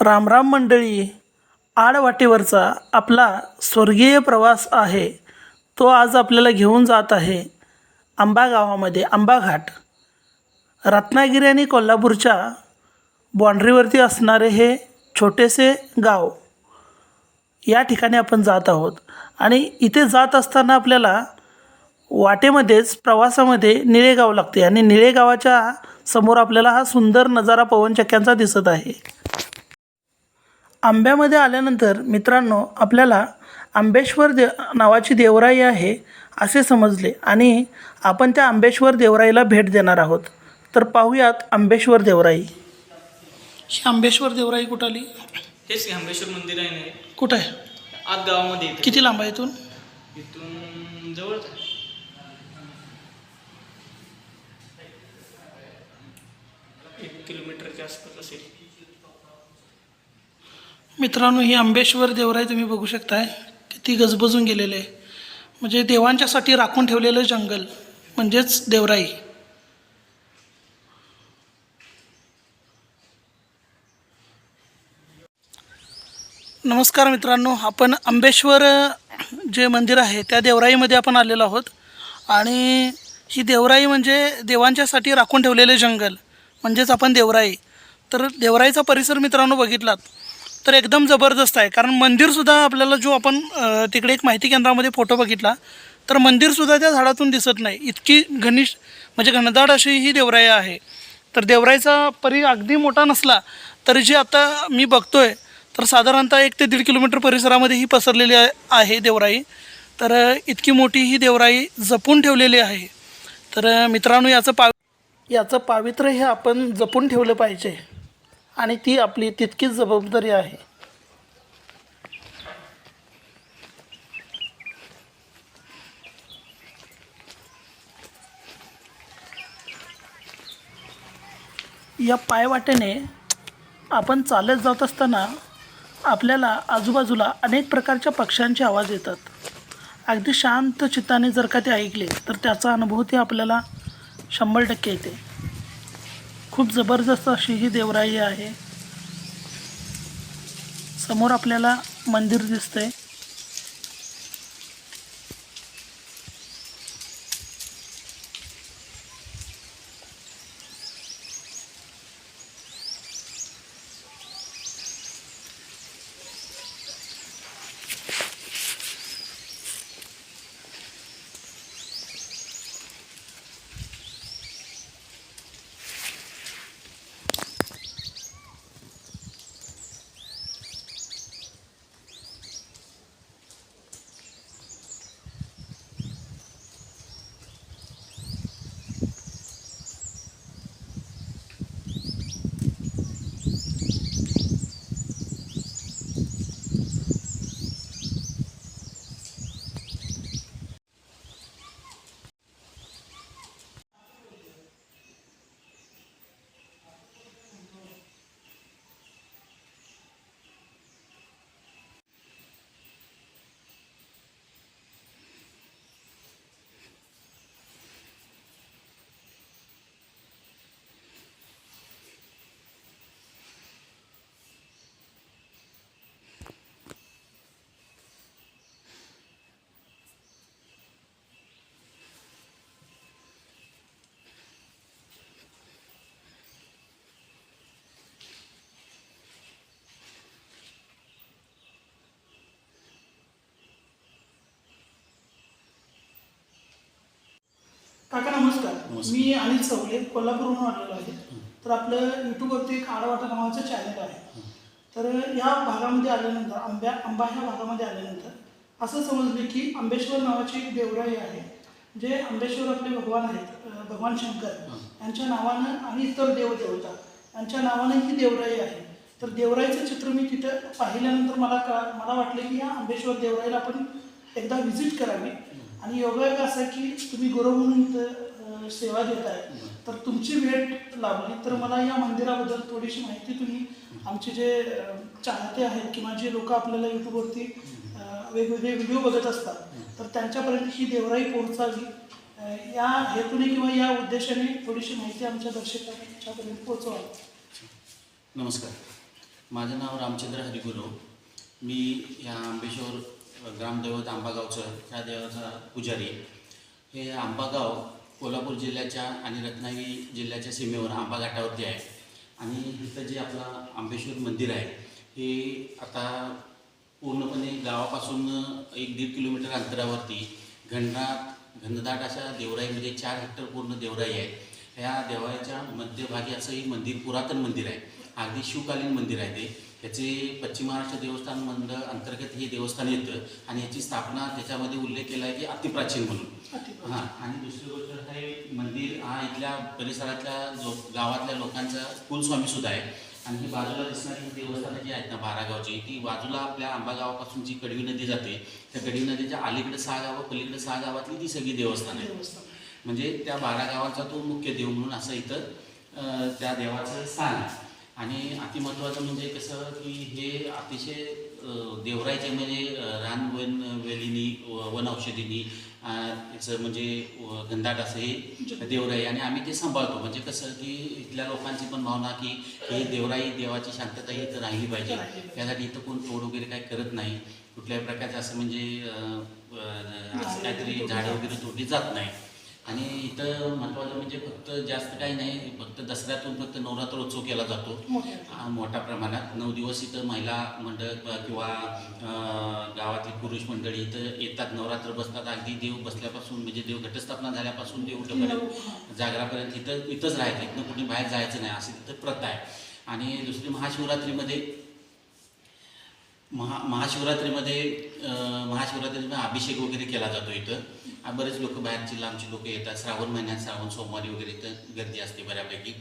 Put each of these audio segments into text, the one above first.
रामराम मंडळी आडवाटेवरचा आपला स्वर्गीय प्रवास आहे. तो आज आपल्याला घेऊन जात आहे आंबा गावामध्ये आंबा घाट. रत्नागिरी आणि कोल्हापूरच्या बाँड्रीवरती असणारे हे छोटेसे गाव. या ठिकाणी आपण जात आहोत. आणि इथे जात असताना आपल्याला वाटेमध्येच प्रवासामध्ये निळेगाव लागते. आणि निळेगावाच्या समोर आपल्याला हा सुंदर नजारा पवनचक्क्यांचा दिसत आहे. आंब्यामध्ये आल्यानंतर मित्रांनो आपल्याला आंबेश्वर दे नावाची देवराई आहे असे समजले आणि आपण त्या आंबेश्वर देवराईला भेट देणार आहोत. तर पाहूयात आंबेश्वर देवराई. ही आंबेश्वर देवराई कुठं आली? हेच की हंबेश्वर मंदिर आहे ना कुठं आहे? आत गावामध्ये येते किती लांब आहे इथून? इथून जवळच आहे. एक किलोमीटरच्या आसपास असेल. मित्रांनो ही आंबेश्वर देवराई तुम्ही बघू शकताय किती गजबजून गेलेले आहे. म्हणजे देवांच्यासाठी राखून ठेवलेलं जंगल म्हणजेच देवराई. नमस्कार मित्रांनो आपण आंबेश्वर जे मंदिर आहे त्या देवराईमध्ये आपण आलेलो आहोत. आणि ही देवराई म्हणजे देवांच्यासाठी राखून ठेवलेले जंगल म्हणजेच आपण देवराई. तर देवराईचा परिसर मित्रांनो बघितलात तर एकदम जबरदस्त आहे. कारण मंदिरसुद्धा आपल्याला जो आपण तिकडे एक माहिती केंद्रामध्ये फोटो बघितला तर मंदिरसुद्धा त्या झाडातून दिसत नाही. इतकी घनिष्ठ म्हणजे घनदाट अशी ही देवराई आहे. तर देवराईचा परी अगदी मोठा नसला तरी जी आता मी बघतोय तर साधारणतः एक ते दीड किलोमीटर परिसरामध्ये ही पसरलेली आहे- देवराई. तर इतकी मोठी ही देवराई जपून ठेवलेली आहे. तर मित्रांनो याचं पाव याचं पावित्र्य हे आपण जपून ठेवलं पाहिजे. आणि ती आपली तितकीच जबाबदारी आहे. या पायवाटेने आपण चालत जात असताना आपल्याला आजूबाजूला अनेक प्रकारच्या पक्ष्यांचे आवाज येतात. अगदी शांत चित्ताने जर का ते ऐकले तर त्याचा अनुभव ते आपल्याला शंभर टक्के येते. खूप जबरदस्त अशी ही देवराई आहे. समोर आपल्याला मंदिर दिसतंय. काका नमस्कार. मी अनिल चौले कोल्हापूरहून आलेलो आहे. तर आपलं यूट्यूबवरती एक आडवाटा नावाचं चॅनल आहे. तर या भागामध्ये आल्यानंतर आंब्या आंबा ह्या भागामध्ये आल्यानंतर असं समजले की आंबेश्वर नावाची एक देवराई आहे. जे आंबेश्वर आपले भगवान आहेत अं, भगवान शंकर. यांच्या नावानं आणि इतर देवदेवता यांच्या नावानं ही देवराई आहे. तर देवराईचं चित्र मी तिथं पाहिल्यानंतर मला का मला वाटलं की या आंबेश्वर देवराईला आपण एकदा व्हिजिट करावी. आणि योगायोग असा आहे की तुम्ही गुरु म्हणून इथं सेवा देत आहे तर तुमची भेट लाभली. तर मला या मंदिराबद्दल थोडीशी माहिती तुम्ही आमचे जे चाहते आहेत किंवा जे लोक आपल्याला यूट्यूबवरती वेगवेगळे व्हिडिओ बघत असतात तर त्यांच्यापर्यंत ही देवराई पोहोचावी. या हेतूने किंवा या उद्देशाने थोडीशी माहिती आमच्या दर्शकांच्यापर्यंत पोहोचवावी. नमस्कार. माझं नाव रामचंद्र हरिगुरू. मी या आंबेश्वर ग्रामदैवत आंबागावचं त्या देवाचा पुजारी आहे. हे आंबागाव कोल्हापूर जिल्ह्याच्या आणि रत्नागिरी जिल्ह्याच्या सीमेवर आंबाघाटावरती आहे. आणि इथं जे आपलं आंबेश्वर मंदिर आहे हे आता पूर्णपणे गावापासून एक दीड किलोमीटर अंतरावरती घनदाट घनदाट अशा देवराईमध्ये म्हणजे चार हेक्टर पूर्ण देवराई आहे. ह्या देवळाच्या मध्यभागी असं हे मंदिर पुरातन मंदिर आहे. अगदी शिवकालीन मंदिर आहे ते. त्याचे पश्चिम महाराष्ट्र देवस्थान मंडळ अंतर्गत हे देवस्थान येतं आणि याची स्थापना त्याच्यामध्ये उल्लेख केला आहे की अतिप्राचीन म्हणून. हां आणि दुसरी गोष्ट हे मंदिर हा इथल्या परिसरातल्या जो गावातल्या लोकांचा कुलस्वामी सुद्धा आहे. आणि ही बाजूला दिसणारी ही देवस्थानं जी आहेत ना बारा गावची ती बाजूला आपल्या आंबा गावापासून जी कडवी नदी जाते त्या कडवी नदीच्या अलीकडे सहा गावं पलीकडे सहा गावातली ती सगळी देवस्थानं आहेत. म्हणजे त्या बारा गावांचा तो मुख्य देव म्हणून असं इथं त्या देवाचं स्थान आहे. आणि अतिमहत्त्वाचं म्हणजे कसं की हे अतिशय देवरायचे म्हणजे रान वन वेलीनी वन औषधीनी याचं म्हणजे अं, घनदाट असं हे देवराई आणि आम्ही ते सांभाळतो. म्हणजे कसं की इथल्या लोकांची पण भावना की हे देवराई देवाची शांतता ही इथं राहिली पाहिजे. त्यासाठी इथं कोण तोड वगैरे काही करत नाही. कुठल्याही प्रकारचं असं म्हणजे असं काहीतरी झाडं वगैरे तोडली जात नाही. आणि इथं महत्त्वाचं म्हणजे फक्त जास्त काही नाही फक्त दसऱ्यातून फक्त नवरात्रोत्सव केला जातो. मोठ्या प्रमाणात. नऊ दिवस इथं महिला मंडळ किंवा गावातली पुरुष मंडळी इथं येतात नवरात्र बसतात. अगदी देव बसल्यापासून म्हणजे देव घटस्थापना झाल्यापासून देव उठपर्यंत जागरापर्यंत इथं इथंच राहायचं. इथनं कुठे बाहेर जायचं नाही अशी तिथं प्रथा आहे. आणि दुसरी महाशिवरात्रीमध्ये महा महाशिवरात्रीमध्ये महाशिवरात्रीमध्ये अभिषेक वगैरे केला जातो इथं. बरेच लोक बाहेरची लांबची लोक येतात. श्रावण महिन्यात श्रावण सोमवारी वगैरे इथं गर्दी असते बऱ्यापैकी.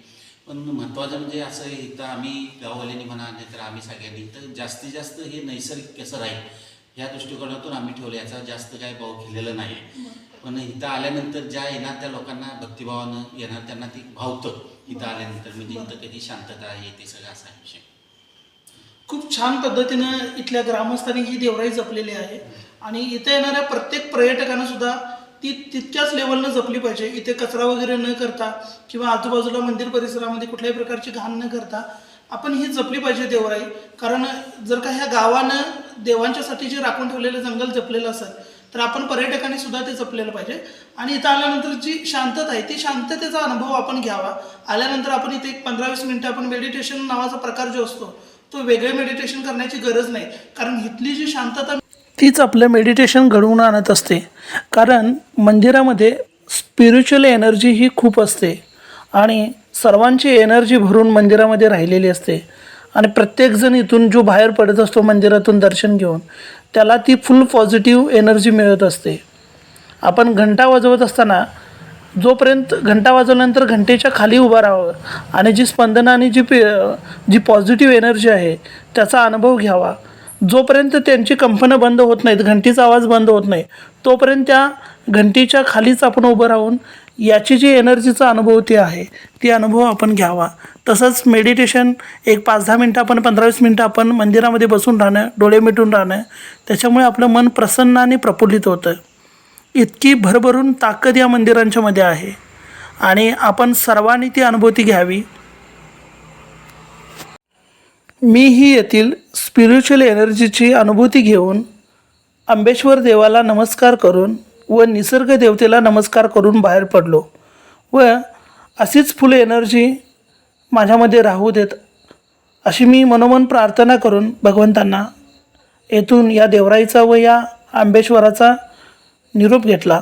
पण महत्त्वाचं म्हणजे असं इथं आम्ही गाववाल्यांनी म्हणा नाही तर आम्ही सगळ्यांनी इथं जास्तीत जास्त हे नैसर्गिक कसं राहील. या दृष्टिकोनातून आम्ही ठेवलं याचा जास्त काय भाव केलेला नाही पण इथं आल्यानंतर ज्या येणार त्या लोकांना भक्तिभावानं येणार त्यांना ती भावतं. इथं आल्यानंतर म्हणजे इथं कधी शांतता आहे ते सगळं असा विषय. खूप छान पद्धतीनं इथल्या ग्रामस्थांनी ही देवराई जपलेली आहे. आणि इथे येणाऱ्या प्रत्येक पर्यटकांना सुद्धा ती तितक्याच लेवलनं जपली पाहिजे. इथे कचरा वगैरे न करता किंवा आजूबाजूला मंदिर परिसरामध्ये कुठल्याही प्रकारची घाण न करता आपण ही जपली पाहिजे देवराई. कारण जर का ह्या गावानं देवांच्यासाठी जे राखून ठेवलेलं जंगल जपलेलं असेल तर आपण पर्यटकांनी सुद्धा ते जपलेलं पाहिजे. आणि इथं आल्यानंतर जी शांतता आहे ती शांततेचा अनुभव आपण घ्यावा. आल्यानंतर आपण इथे एक पंधरा वीस मिनटं आपण मेडिटेशन नावाचा प्रकार जो असतो तो वेगळे मेडिटेशन करण्याची गरज नाही. कारण इथली जी शांतता तीच आपलं मेडिटेशन घडवून आणत असते. कारण मंदिरामध्ये स्पिरिच्युअल एनर्जी ही खूप असते. आणि सर्वांची एनर्जी भरून मंदिरामध्ये राहिलेली असते. आणि प्रत्येकजण इथून जो बाहेर पडत असतो मंदिरातून दर्शन घेऊन त्याला ती फुल पॉझिटिव्ह एनर्जी मिळत असते. आपण घंटा वाजवत असताना जोपर्यंत घंटा वाजवल्यानंतर घंटेच्या खाली उभं राहावं आणि जी स्पंदनं आणि जी पी जी पॉझिटिव्ह एनर्जी आहे त्याचा अनुभव घ्यावा. जोपर्यंत त्यांची कंपनं बंद होत नाहीत घंटीचा आवाज बंद होत नाही तोपर्यंत त्या घंटीच्या खालीच आपण उभं राहून याची जी एनर्जीचा अनुभव ती आहे ती अनुभव आपण घ्यावा. तसंच मेडिटेशन एक पाच दहा मिनटं आपण पंधरा वीस मिनटं आपण मंदिरामध्ये बसून राहणं डोळे मिटून राहणं त्याच्यामुळे आपलं मन प्रसन्न आणि प्रफुल्लित होतं. इतकी भरभरून ताकद या मंदिरांच्या मध्ये आहे. आणि आपण सर्वांनी ती अनुभूती घ्यावी. मी ही येथील स्पिरिच्युअल एनर्जीची अनुभूती घेऊन आंबेश्वर देवाला नमस्कार करून व निसर्ग देवतेला नमस्कार करून बाहेर पडलो व अशीच फुल एनर्जी माझ्यामध्ये राहू देत अशी मी मनोमन प्रार्थना करून भगवंतांना येथून या देवराईचा व या आंबेश्वराचा निरोप घेतला.